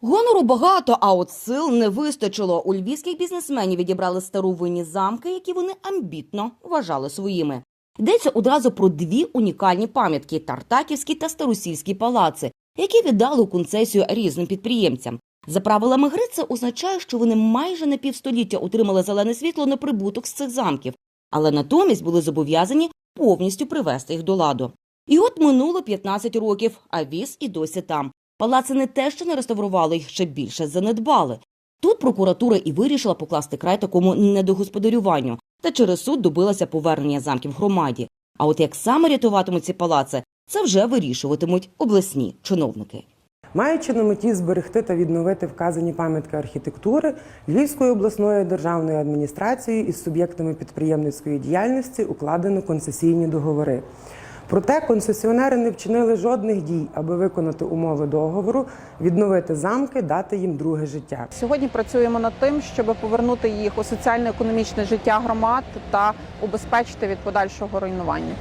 Гонору багато, а от сил не вистачило. У львівських бізнесменів відібрали старовинні замки, які вони амбітно вважали своїми. Йдеться одразу про дві унікальні пам'ятки Тартаківський та Старосільський палаци, які віддали у концесію різним підприємцям. За правилами гри це означає, що вони майже на півстоліття отримали зелене світло на прибуток з цих замків, але натомість були зобов'язані повністю привести їх до ладу. І от минуло 15 років, а віз і досі там. Палаци не те, що не реставрували, їх ще більше занедбали. Тут прокуратура і вирішила покласти край такому недогосподарюванню, та через суд добилася повернення замків громаді. А от як саме рятуватимуть ці палаци, це вже вирішуватимуть обласні чиновники. Маючи на меті зберегти та відновити вказані пам'ятки архітектури, Львівською обласною державною адміністрацією із суб'єктами підприємницької діяльності укладено концесійні договори. Проте концесіонери не вчинили жодних дій, аби виконати умови договору, відновити замки, дати їм друге життя. Сьогодні працюємо над тим, щоб повернути їх у соціально-економічне життя громад та убезпечити від подальшого руйнування.